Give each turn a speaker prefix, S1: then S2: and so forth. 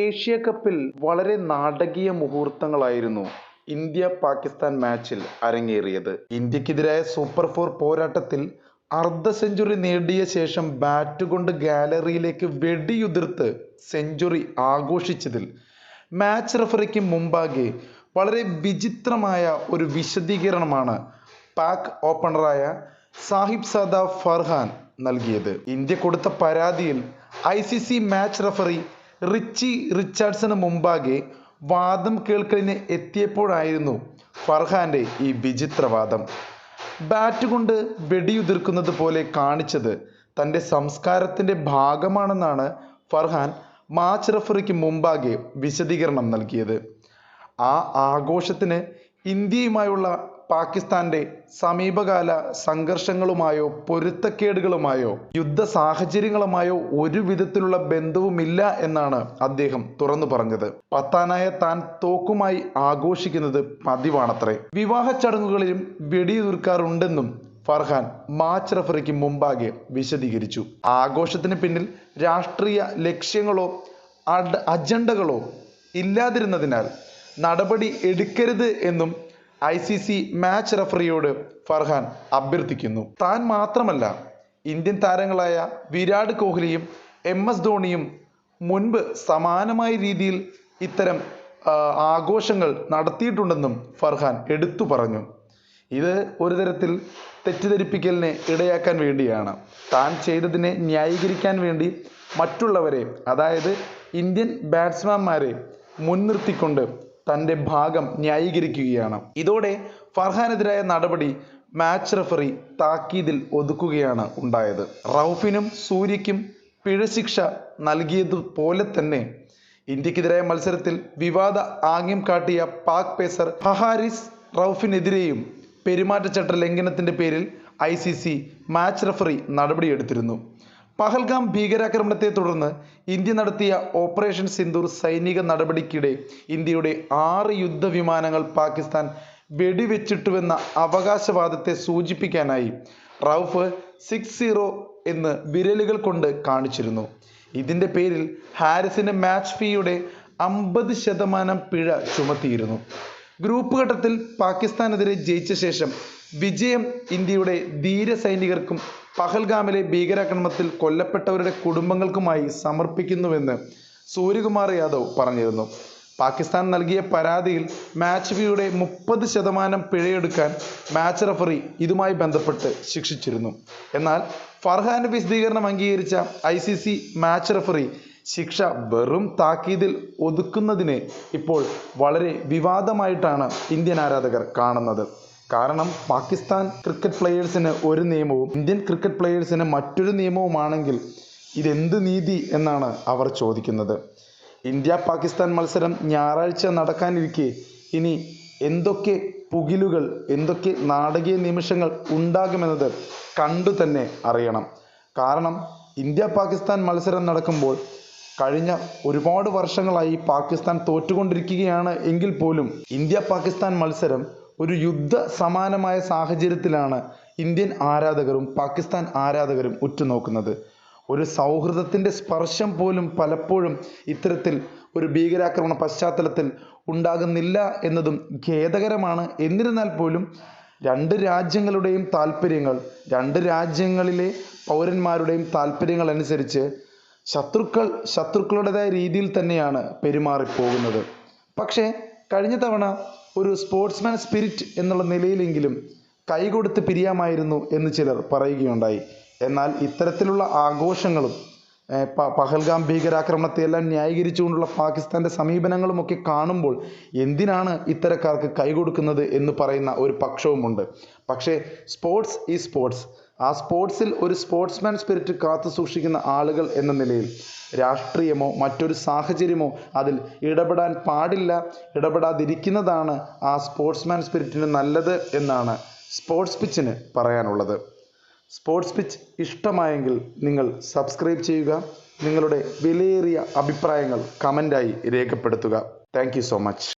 S1: Asia കപ്പിൽ വളരെ നാടകീയ മുഹൂർത്തങ്ങളായിരുന്നു ഇന്ത്യ പാകിസ്ഥാൻ മാച്ചിൽ അരങ്ങേറിയത്. ഇന്ത്യക്കെതിരായ സൂപ്പർ ഫോർ പോരാട്ടത്തിൽ അർദ്ധ സെഞ്ചുറി നേടിയ ശേഷം ബാറ്റ് കൊണ്ട് ഗാലറിയിലേക്ക് വെടിയുതിർത്ത് സെഞ്ചുറി ആഘോഷിച്ചതിൽ മാച്ച് റഫറിക്ക് മുമ്പാകെ വളരെ വിചിത്രമായ ഒരു വിശദീകരണമാണ് പാക് ഓപ്പണറായ സാഹിബ് സാദ ഫർഹാൻ നൽകിയത്. ഇന്ത്യ കൊടുത്ത പരാതിയിൽ I C C match referee Richie റിച്ചാർഡ്സിന് മുമ്പാകെ വാദം കേൾക്കലിന് എത്തിയപ്പോഴായിരുന്നു ഫർഹാന്റെ ഈ വിചിത്രവാദം. ബാറ്റ് കൊണ്ട് വെടിയുതിർക്കുന്നത് പോലെ കാണിച്ചത് തന്റെ സംസ്കാരത്തിന്റെ ഭാഗമാണെന്നാണ് ഫർഹാൻ മാച്ച് റഫറിക്ക് മുമ്പാകെ വിശദീകരണം നൽകിയത്. ആ ആഘോഷത്തിന് ഇന്ത്യയുമായുള്ള പാകിസ്ഥാന്റെ സമീപകാല സംഘർഷങ്ങളുമായോ പൊരുത്തക്കേടുകളുമായോ യുദ്ധ സാഹചര്യങ്ങളുമായോ ഒരു വിധത്തിലുള്ള ബന്ധവുമില്ല എന്നാണ് അദ്ദേഹം തുറന്നു പറഞ്ഞത്. പത്താനായ താൻ തോക്കുമായി ആഘോഷിക്കുന്നത് പതിവാണത്രേ. വിവാഹ ചടങ്ങുകളിലും വെടിയുതിർക്കാറുണ്ടെന്നും ഫർഹാൻ മാച്ച് റഫറിക്ക് മുമ്പാകെ വിശദീകരിച്ചു. ആഘോഷത്തിന് പിന്നിൽ രാഷ്ട്രീയ ലക്ഷ്യങ്ങളോ അജണ്ടകളോ ഇല്ലാതിരുന്നതിനാൽ നടപടി എടുക്കരുത് എന്നും ഐ സി സി മാച്ച് റഫറിയോട് ഫർഹാൻ അഭ്യർത്ഥിക്കുന്നു. താൻ മാത്രമല്ല ഇന്ത്യൻ താരങ്ങളായ വിരാട് കോഹ്ലിയും എം എസ് ധോണിയും മുൻപ് സമാനമായ രീതിയിൽ ഇത്തരം ആഘോഷങ്ങൾ നടത്തിയിട്ടുണ്ടെന്നും ഫർഹാൻ എടുത്തു പറഞ്ഞു. ഇത് ഒരു തരത്തിൽ തെറ്റിദ്ധരിപ്പിക്കലിനെ ഇടയാക്കാൻ വേണ്ടിയാണ്. താൻ ചെയ്തതിനെ ന്യായീകരിക്കാൻ വേണ്ടി മറ്റുള്ളവരെ അതായത് ഇന്ത്യൻ ബാറ്റ്സ്മാൻമാരെ മുൻനിർത്തിക്കൊണ്ട് തന്റെ ഭാഗം ന്യായീകരിക്കുകയാണ്. ഇതോടെ ഫർഹാനെതിരായ നടപടി മാച്ച് റഫറി താക്കീതിൽ ഒതുക്കുകയാണ് ഉണ്ടായത്. റൌഫിനും സൂര്യയ്ക്കും പിഴശിക്ഷ നൽകിയതുപോലെ തന്നെ ഇന്ത്യക്കെതിരായ മത്സരത്തിൽ വിവാദ ആംഗ്യം കാട്ടിയ പാക് പേസർ ഫഹാരിസ് റൌഫിനെതിരെയും പെരുമാറ്റച്ചട്ട ലംഘനത്തിന്റെ പേരിൽ I C C match referee നടപടിയെടുത്തിരുന്നു. Pahalgam ഭീകരാക്രമണത്തെ തുടർന്ന് ഇന്ത്യ നടത്തിയ ഓപ്പറേഷൻ സിന്ദൂർ സൈനിക നടപടിക്കിടെ ഇന്ത്യയുടെ ആറ് യുദ്ധവിമാനങ്ങൾ പാകിസ്ഥാൻ വെടിവെച്ചിട്ടുവെന്ന അവകാശവാദത്തെ സൂചിപ്പിക്കാനായി റൌഫ് സിക്സ് സീറോ എന്ന് വിരലുകൾ കൊണ്ട് കാണിച്ചിരുന്നു. ഇതിന്റെ പേരിൽ ഹാരിസിന് മാച്ച് ഫീയുടെ അമ്പത് ശതമാനം പിഴ ചുമത്തിയിരുന്നു. ഗ്രൂപ്പ് ഘട്ടത്തിൽ പാകിസ്ഥാനെതിരെ ജയിച്ച ശേഷം വിജയം ഇന്ത്യയുടെ ധീരസൈനികർക്കും പഹൽഗാമിലെ ഭീകരാക്രമണത്തിൽ കൊല്ലപ്പെട്ടവരുടെ കുടുംബങ്ങൾക്കുമായി സമർപ്പിക്കുന്നുവെന്ന് സൂര്യകുമാർ യാദവ് പറഞ്ഞിരുന്നു. പാകിസ്ഥാൻ നൽകിയ പരാതിയിൽ മാച്ച് ഫീയുടെ മുപ്പത് ശതമാനം പിഴയെടുക്കാൻ മാച്ച് റഫറി ഇതുമായി ബന്ധപ്പെട്ട് ശിക്ഷിച്ചിരുന്നു. എന്നാൽ ഫർഹാൻ വിശദീകരണം അംഗീകരിച്ച I C C match referee ശിക്ഷ വെറും താക്കീതിൽ ഒതുക്കുന്നതിനെ ഇപ്പോൾ വളരെ വിവാദമായിട്ടാണ് ഇന്ത്യൻ ആരാധകർ കാണുന്നത്. കാരണം പാകിസ്ഥാൻ ക്രിക്കറ്റ് പ്ലെയേഴ്സിന് ഒരു നിയമവും ഇന്ത്യൻ ക്രിക്കറ്റ് പ്ലെയേഴ്സിന് മറ്റൊരു നിയമവുമാണെങ്കിൽ ഇതെന്ത് നീതി എന്നാണ് അവർ ചോദിക്കുന്നത്. ഇന്ത്യ പാകിസ്ഥാൻ മത്സരം ഞായറാഴ്ച നടക്കാനിരിക്കെ ഇനി എന്തൊക്കെ പുകിലുകൾ എന്തൊക്കെ നാടകീയ നിമിഷങ്ങൾ ഉണ്ടാകുമെന്നത് കണ്ടു തന്നെ അറിയണം. കാരണം ഇന്ത്യ പാകിസ്ഥാൻ മത്സരം നടക്കുമ്പോൾ കഴിഞ്ഞ ഒരുപാട് വർഷങ്ങളായി പാകിസ്ഥാൻ തോറ്റുകൊണ്ടിരിക്കുകയാണ് എങ്കിൽ പോലും ഇന്ത്യ പാകിസ്ഥാൻ മത്സരം ഒരു യുദ്ധ സമാനമായ സാഹചര്യത്തിലാണ് ഇന്ത്യൻ ആരാധകരും പാകിസ്ഥാൻ ആരാധകരും ഉറ്റുനോക്കുന്നത്. ഒരു സൗഹൃദത്തിന്റെ സ്പർശം പോലും പലപ്പോഴും ഇത്തരത്തിൽ ഒരു ഭീകരാക്രമണ പശ്ചാത്തലത്തിൽ ഉണ്ടാകുന്നില്ല എന്നതും ഖേദകരമാണ്. എന്നിരുന്നാൽ പോലും രണ്ട് രാജ്യങ്ങളുടെയും താല്പര്യങ്ങൾ രണ്ട് രാജ്യങ്ങളിലെ പൗരന്മാരുടെയും താല്പര്യങ്ങൾ അനുസരിച്ച് ശത്രുക്കൾ ശത്രുക്കളുടേതായ രീതിയിൽ തന്നെയാണ് പെരുമാറിപ്പോകുന്നത്. പക്ഷേ കഴിഞ്ഞ തവണ ഒരു സ്പോർട്സ്മാൻ സ്പിരിറ്റ് എന്നുള്ള നിലയിലെങ്കിലും കൈകൊടുത്ത് പിരിയാമായിരുന്നു എന്ന് ചിലർ പറയുകയുണ്ടായി. എന്നാൽ ഇത്തരത്തിലുള്ള ആഘോഷങ്ങളും പഹൽഗാം ഭീകരാക്രമണത്തെയെല്ലാം ന്യായീകരിച്ചുകൊണ്ടുള്ള പാകിസ്ഥാന്റെ സമീപനങ്ങളുമൊക്കെ കാണുമ്പോൾ എന്തിനാണ് ഇത്തരക്കാർക്ക് കൈകൊടുക്കുന്നത് എന്ന് പറയുന്ന ഒരു പക്ഷവുമുണ്ട്. പക്ഷേ സ്പോർട്സ് ഈ സ്പോർട്സ്. ആ സ്പോർട്സിൽ ഒരു സ്പോർട്സ്മാൻ സ്പിരിറ്റ് കാത്തു സൂക്ഷിക്കുന്ന ആളുകൾ എന്ന നിലയിൽ രാഷ്ട്രീയമോ മറ്റൊരു സാഹചര്യമോ അതിൽ ഇടപെടാൻ പാടില്ല. ഇടപെടാതിരിക്കുന്നതാണ് ആ സ്പോർട്സ്മാൻ സ്പിരിറ്റിന് നല്ലത് എന്നാണ് സ്പോർട്സ് പിച്ചിന് പറയാനുള്ളത്. സ്പോർട്സ് പിച്ച് ഇഷ്ടമായെങ്കിൽ നിങ്ങൾ സബ്സ്ക്രൈബ് ചെയ്യുക. നിങ്ങളുടെ വിലയേറിയ അഭിപ്രായങ്ങൾ കമന്റായി രേഖപ്പെടുത്തുക. Thank so much